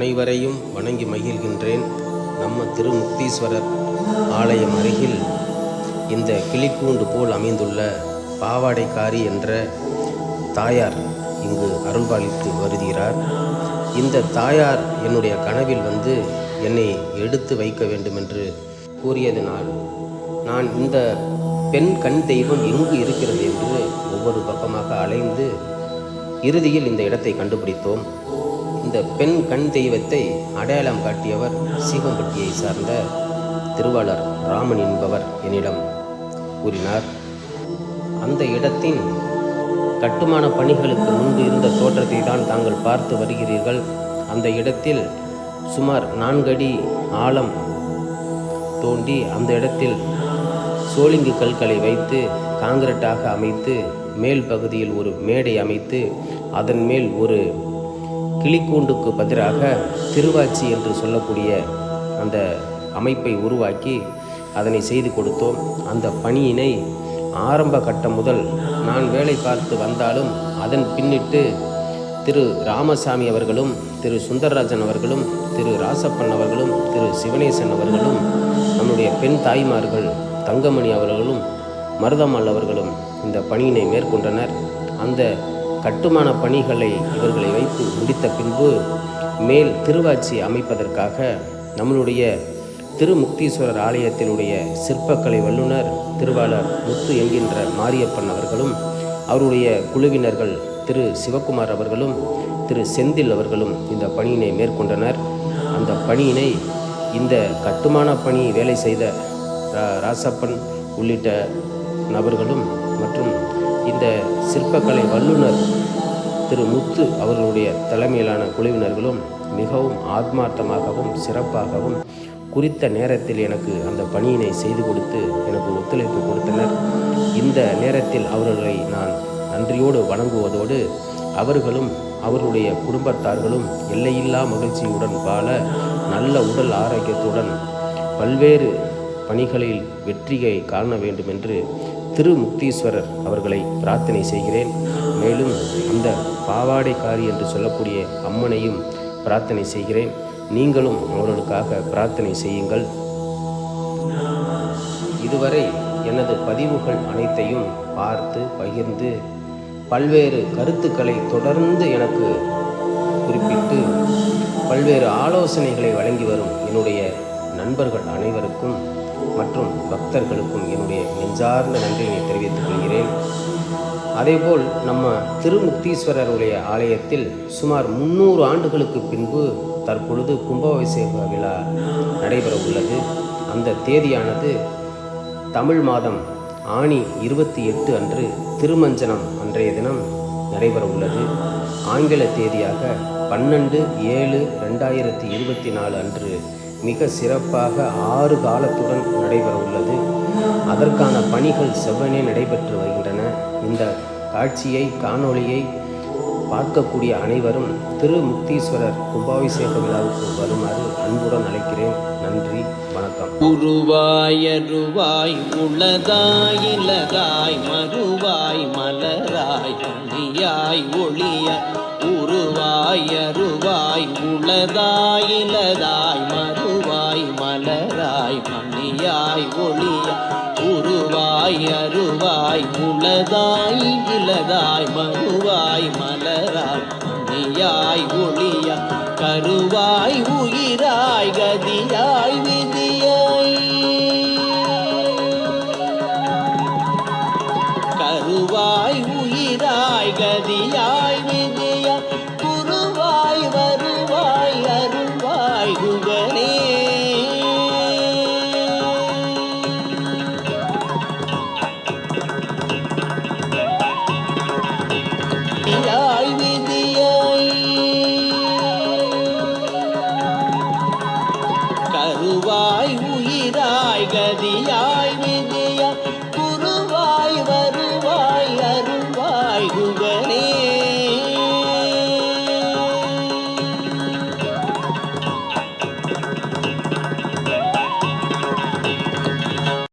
அனைவரையும் வணங்கி மகிழ்கின்றேன். நம்ம திருமுக்தீஸ்வரர் ஆலயம் அருகில் இந்த கிளிக்கூண்டு போல் அமைந்துள்ள பாவாடைக்காரி என்ற தாயார் இங்கு அருள்பாலித்து வருகிறார். இந்த தாயார் என்னுடைய கனவில் வந்து என்னை எடுத்து வைக்க வேண்டும் என்று கூறியதனால் நான் இந்த பெண் கண் தெய்வம் எங்கு இருக்கிறது என்று ஒவ்வொரு பக்கமாக அலைந்து இறுதியில் இந்த இடத்தை கண்டுபிடித்தோம். இந்த பெண் கண் தெய்வத்தை அடையாளம் காட்டியவர் சீகம்பட்டியை சார்ந்த திருவாளர் ராமன் என்பவர் என்னிடம் கூறினார். அந்த இடத்தின் கட்டுமான பணிகளுக்கு முன்பு இருந்த தோற்றத்தை தான் தாங்கள் பார்த்து வருகிறீர்கள். அந்த இடத்தில் சுமார் நான்கடி ஆழம் தோண்டி அந்த இடத்தில் சோளிங்கு கற்களை வைத்து காங்கிரட்டாக அமைத்து மேல் பகுதியில் ஒரு மேடை அமைத்து அதன் மேல் ஒரு கிளிக்கூண்டுக்கு பதிலாக திருவாச்சி என்று சொல்லக்கூடிய அந்த அமைப்பை உருவாக்கி அதனை செய்து கொடுத்தோம். அந்த பணியினை ஆரம்ப கட்டம் முதல் நான் வேலை பார்த்து வந்தாலும் அதன் பின்னிட்டு திரு ராமசாமி அவர்களும் திரு சுந்தரராஜன் அவர்களும் திரு ராசப்பன் அவர்களும் திரு சிவனேசன் அவர்களும் நம்முடைய பெண் தாய்மார்கள் தங்கமணி அவர்களும் மருதம்மாள் அவர்களும் இந்த பணியினை மேற்கொண்டனர். அந்த கட்டுமான பணிகளை இவர்களை வைத்து முடித்த பின்பு மேல் திருவாச்சி அமைப்பதற்காக நம்மளுடைய திருமுக்தீஸ்வரர் ஆலயத்தினுடைய சிற்பக்கலை வல்லுனர் திருவாளர் முத்து என்கின்ற மாரியப்பன் அவர்களும் அவருடைய குழுவினர்கள் திரு சிவக்குமார் அவர்களும் திரு செந்தில் அவர்களும் இந்த பணியினை மேற்கொண்டனர். அந்த பணியினை இந்த கட்டுமான பணி வேலை செய்த ரா- ராசப்பன் உள்ளிட்ட நபர்களும் மற்றும் இந்த சிற்பக்கலை வல்லுனர் திரு முத்து அவர்களுடைய தலைமையிலான குழுவினர்களும் மிகவும் ஆத்மார்த்தமாகவும் சிறப்பாகவும் குறித்த நேரத்தில் எனக்கு அந்த பணியினை செய்து கொடுத்து எனக்கு ஒத்துழைப்பு கொடுத்தனர். இந்த நேரத்தில் அவர்களை நான் நன்றியோடு வணங்குவதோடு அவர்களும் அவர்களுடைய குடும்பத்தார்களும் எல்லையில்லா மகிழ்ச்சியுடன் வாழ நல்ல உடல் ஆரோக்கியத்துடன் பல்வேறு பணிகளில் வெற்றியை காண வேண்டும் என்று திருமுக்தீஸ்வரர் அவர்களை பிரார்த்தனை செய்கிறேன். மேலும் அந்த பாவாடைக்காரி என்று சொல்லக்கூடிய அம்மனையும் பிரார்த்தனை செய்கிறேன். நீங்களும் அவர்களுக்காக பிரார்த்தனை செய்யுங்கள். இதுவரை எனது பதிவுகள் அனைத்தையும் பார்த்து பகிர்ந்து பல்வேறு கருத்துக்களை தொடர்ந்து எனக்கு குறிப்பிட்டு பல்வேறு ஆலோசனைகளை வழங்கி வரும் என்னுடைய நண்பர்கள் அனைவருக்கும் மற்றும் பக்தர்களுக்கும் என்னுடைய நெஞ்சார்ந்த நன்றியினை தெரிவித்துக் கொள்கிறேன். அதேபோல் நம்ம திருமுக்தீஸ்வரருடைய ஆலயத்தில் சுமார் முந்நூறு ஆண்டுகளுக்கு பின்பு தற்பொழுது கும்பாபிஷேக விழா நடைபெற உள்ளது. அந்த தேதியானது தமிழ் மாதம் ஆணி இருபத்தி எட்டு அன்று திருமஞ்சனம் அன்றைய தினம் நடைபெற உள்ளது. ஆங்கில தேதியாக பன்னெண்டு ஏழு ரெண்டாயிரத்தி இருபத்தி நாலு அன்று மிக சிறப்பாக ஆறு காலத்துடன் நடைபெற உள்ளது அதற்கான பணிகள் செவ்வனே நடைபெற்று வருகின்றன. இந்த காட்சியை காணொளியை பார்க்கக்கூடிய அனைவரும் திரு. முக்தீஸ்வரர் கும்பாபிஷேக விழாவுக்கு வருமாறு அன்புடன் அழைக்கிறேன். நன்றி வணக்கம். உருவாயருவாய் உளதாய் இலதாய் மறுவாய் மலராய் ஒளியாய் ஒளிய. உருவாயருவாய் உளதாய் இலதாய் மறுவாய் மலராய் ஒளிய உருவாய் அருவாய் உளதாய் இலதாய் மறுவாய் மலராய் மணியாய் ஒளிய கருவாய் உயிராய் கதியாய் விதியாய். கருவாய் உயிராய் கதியாய் அருவாய் உயிராய் கதியாய் மிதி